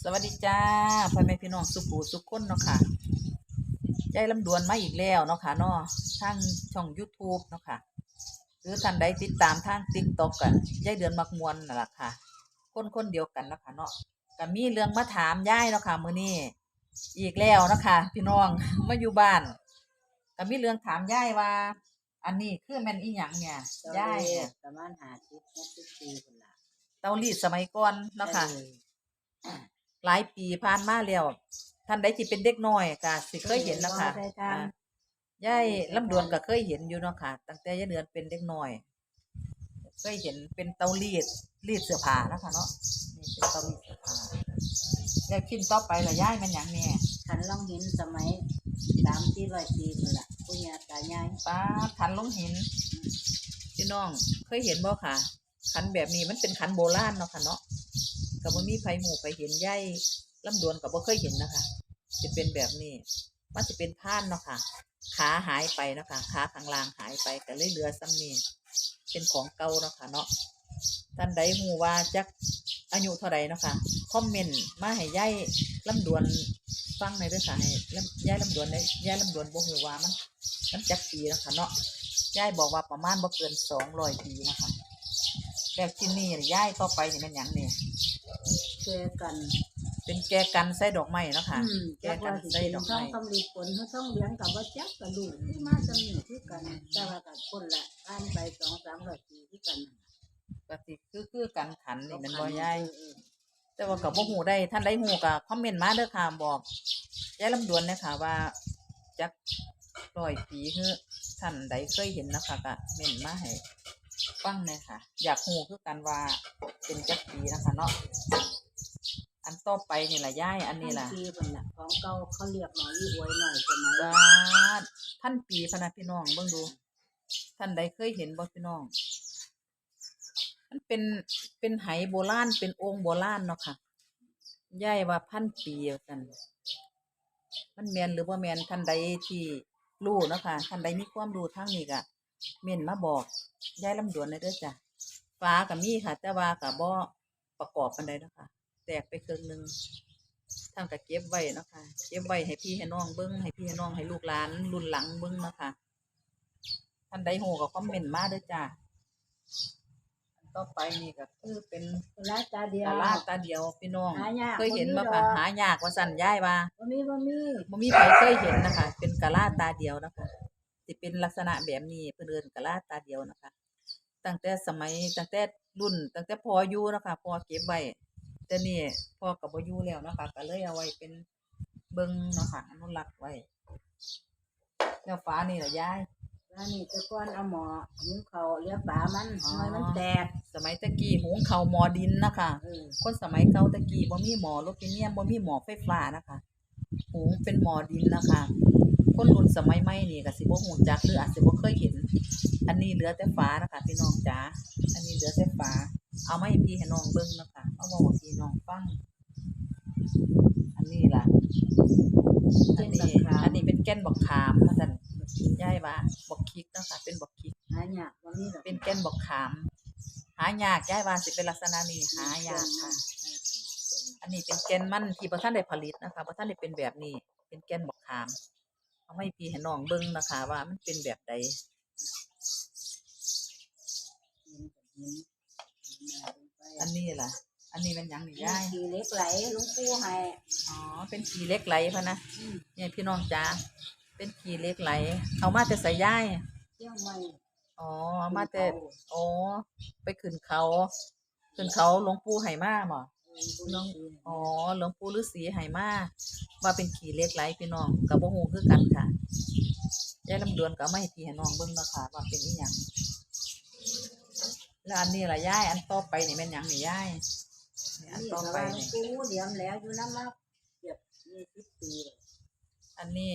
สวัสดีจ้าพ่อแม่พี่น้องสุขูสุขคนเนาะค่ะยายลำดวนมาอีกแล้วเนาะค่ะเนาะทางช่อง YouTube เนาะค่ะ หรือท่านใดติดตามทาง TikTok กันยายเดือนมักมวนนั่นแหละค่ะ คนคนเดียวกันเนาะค่ะเนาะก็มีเรื่องมาถามยายเนาะค่ะมื้อนี้อีกแล้วเนาะค่ะพี่น้องมาอยู่บ้านก็มีเรื่องถามยายว่า อันนี้คือแม่นอีหยังเนี่ยยายเนี่ยประมาณหาสิบหกสิบปีคนละเตารีดสมัยก่อนเนาะค่ะออ หลายปีผ่านมาแล้วท่านใดที่เป็นเด็กน้อยก็สิเคยเห็นเนาะคะเคยเห็นบ่ได้ทำอ่ายายลำดวนก็เคยเห็นอยู่เนาะค่ะ ตั้งแต่ยายเดือนเป็นเด็กน้อย เคยเห็นเป็นเตารีดรีดเสื้อผ้าเนาะคะเนาะนี่เป็นเตารีดเสื้อผ้าแล้วชิ้นต่อไปละยายมันหยังเนี่ยขันลองหินสมัยสามสี่ร้อยปีคนละปุญญาตายายป้าขันลงหินพี่น้องเคยเห็นบ่ค่ะ ขันแบบนี้มันเป็นขันโบราณเนาะค่ะเนาะ ก็บ่มีไผหมู่ไปเห็นยายลำดวนก็บ่เคยเห็นนะคะ จะเป็นแบบนี้มันจะเป็นผ่านเนาะค่ะ ขาหายไปเนาะค่ะขาข้างล่างหายไปก็เลยเหลือซ้ำนี่เป็นของเก่าเนาะค่ะเนาะท่านใดหูว่าจักอายุเท่าใดเนาะค่ะคอมเมนต์มาให้ยายลำดวนฟังในด้วยค่ะให้ลำยายลำดวนได้ยายลำดวนบ่หูว่ามันมันจักปีเนาะค่ะเนาะยายบอกว่าประมาณบ่เกินสองร้อยปีนะคะ แล้วที่นี่ยายต่อไปนี่มันหยังเนี่ยเจอกันเป็นแกกันใส่ดอกไม้เนาะค่ะ อืมแจ็คว่าสิเป็นท้องตำลีผลเขาต้องเลี้ยงกับว่าแจ็คกระดูกที่มาจำหนึ่งที่กันแต่ว่ากับคนละผ่านไปสองสามร้อยปีที่กันน่ะก็สิคือคือกันขันนี่แมันบ่เออยาย เออแต่ว่าก็บ่ฮู้ได้ท่านใดฮู้ก็คอมเมนต์มาเด้อค่ะบอกยายลำดวนเนี่ยค่ะว่าจักร้อยปีคือท่านใดเคยเห็นนะคะก็เม่นมาให้ ฟังหน่อยค่ะ อยากฮู้คือกันว่าเป็นจักปีนะคะเนาะอันต่อไปนี่ล่ะยายอันนี้ล่ะพัปีคนละของเก่าเขาเรียกหน่อยยี่อวยหน่อยสมัยบาดพันปีพะนะพี่น้องเบิ่งดู ท่านใดเคยเห็นบ่พี่น้อง มันเป็นเป็นไหโบราณเป็นองค์โบราณเนาะค่ะยายว่าพันปีว่าซั่นมันแม่นหรือบ่แม่นท่านใดที่รู้เนาะค่ะท่านใดมีความรู้ทางนี้ก็ เม่นมาบอกยายลำดวนได้เด้อจ้ะฟ้าก็มีค่ะ แต่ว่าก็บ่ประกอบปานใดเนาะค่ะ แตกไปครึ่งหนึงท่านก็เก็บไว้เนาะค่ะเก็บไว้ให้พี่ให้น้องเบิ่งให้พี่ให้น้องให้ลูกหลานรุ่นหลังเบิ่งเนาะค่ะท่านใดฮู้ก็คอมเมนต์มาเด้อจ้ะอันต่อไปนี่ก็คือเป็นคนละตาเดียวตาลาดตาเดียวพี่น้องหายากเคยเห็นมาบ่ค่ะมีดอกหายากว่าสั่นย้ายว่าบ่มีบ่มีบ่มีใครเคยเห็นนะคะ เป็นกะลาตาเดียวนะคะ สิเป็นลักษณะแบบนี้เพิ่นเอิ้นกะลาตาเดียวนะคะ ตั้งแต่สมัยตั้งแต่รุ่น ตั้งแต่พออยู่นะคะพอเก็บไว้แต่นี่พอก็บ่อยู่แล้วนะคะก็เลยเอาไว้เป็นเบิ่งเนาะค่ะอนุรักษ์ไว้แล้วฟ้านี่ล่ะยายแล้วนี่แตะก้อนเอาหมอหุงเขาวเลี้ยงปลามันอ๋อหน่อยมันแตก สมัยตะกี้หุงข้าวหม้อดินนะคะเออคนสมัยเก่าตะกี้บ่มีหมอรถเนียมบ่มีหมอไฟฟ้านะคะหุงเป็นหมอดินนะคะ คนรุ่นสมัยใหม่นี่ก็สิบ่ฮู้จักหรืออาจสิบ่เคยเห็น อันนี้เหลือแต่ฟ้านะคะพี่น้องจ๋าอันนี้เหลือแต่ฟ้าเอามาให้พี่ให้น้องเบิ่งนะคะเอามาบอกพี่น้องฟังอันนี้ล่ะอันนี้อันนี้เป็นแก่นบอกขามว่าซั่นยายว่าบอกคิกเนาะคะเป็นบอกคิกหายากบ่มีดอกเป็นแก่นบอกขาม หายากยายว่าสิเป็นลักษณะนี้หายากค่ะ อันนี้เป็นแกนมันที่บ่ท่านได้ผลิตนะคะบ่ท่านได้เป็นแบบนี้ เป็นแกนบักขาม เอาให้พี่ให้น้องเบิ่งนะคะ ว่ามันเป็นแบบใดอันนี้ล่ะ อันนี้เป็นหยังนี่ยายขีเหล็กไหลหลุงปู่ให้อ๋อเป็นขี้เหล็กไหลพะนะอืมเนี่ยพี่น้องจ๋าเป็นขี้เหล็กไหล เอามาแต่ใส่ยายเที่ยวใหม่อ๋อเอามาแต่อ๋อไปขึ้นเขา ขึ้นเขาหลวงปู่ให้มาบ่ น้องอ๋อหลวงปู่ฤาษีให้มาว่าเป็นขี้เหล็กไหลพี่น้องกับบ่ฮู้คือกันค่ะยายลำดวนก็เอามาให้พี่ให้น้องเบิ่งเนาะค่ะว่าเป็นอีหยังแล้วอันนี้ล่ะยายอันต่อไปนี่แม่นหยังนี่ยายนี่อันนี่ต่อก็ไปว่าหลวนี่งปู่เดียมแล้วอยู่น้ำมาเกือบยี่สิบปีแล้วอันนี้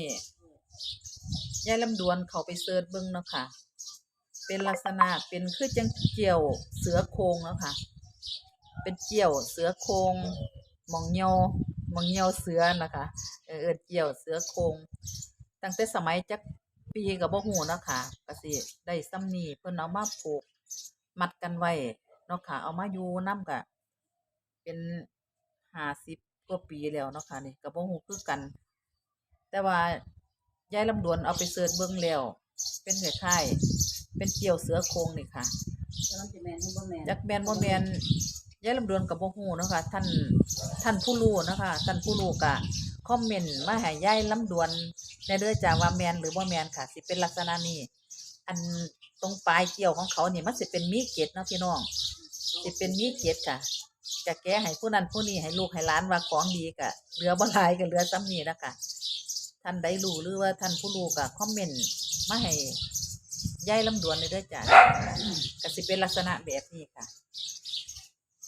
ยายลำดวนเขาไปเสิร์ชเบิ่งเนาะค่ะ เป็นลักษณะเป็นคือจังเกี่ยวเสือโครงเนาะค่ะ เป็นเกี่ยวเสือโครงหมองเหี่ยวหมองเหี่ยวเสือนะคะเออเอิ้นเกี่ยวเสือโครงตั้งแต่สมัยจักปีก็บ่ฮู้เนาะค่ะก็สิได้ซ้ำนี้เพิ่นเอามาผูกมัดกันไว้เนาะค่ะ เอามาอยู่นำก็เป็น50กว่าปีแล้วเนาะค่ะนี่ก็บ่ฮู้คือกัน แต่ว่ายายลำดวนเอาไปเสิร์ชเบิ่งแล้วเป็นคล้ายๆเป็นเกี่ยวเสือโครงนี่ค่ะแล้วมันสิแม่นหรือบ่แม่นจักแม่นบ่แม่น ยายลำดวนก็บ่ฮู้เนาะค่ะท่านท่านผู้รู้เนาะค่ะท่านผู้รู้ก็คอมเมนต์มาให้ยายลำดวนแหน่เด้องจ้าว่าแมนหรือบ่แมนค่ะ สิเป็นลักษณะนี้อันตรงปลายเกี่ยวของเขาเนี่ยมันสิเป็นมีเกล็ดเนะพี่น้องสิเป็นมีเกล็ดค่ะจะแก้ให้ผู้นั้นผู้นี้ให้ลูกให้หลานว่าของดีก็เหลือบ่หลายก็เหลือซ้ำนี้แล้วค่ะท่านใดรู้หรือว่าท่านผู้รู้ก็คอมเมนต์มาให้ยายลำดวนเลยเด้องจาก็สิเป็นลักษณะแบบนี้ค่ะ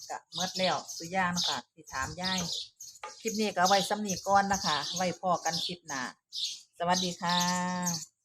กะเมื่อแล้วสุย่างนาะคะที่ถามย่ายคลิปนี้ก็ไว้ซ้ำนี้ก่อนนะคะ ไว้พอกันคลิปหน้าสวัสดีค่ะ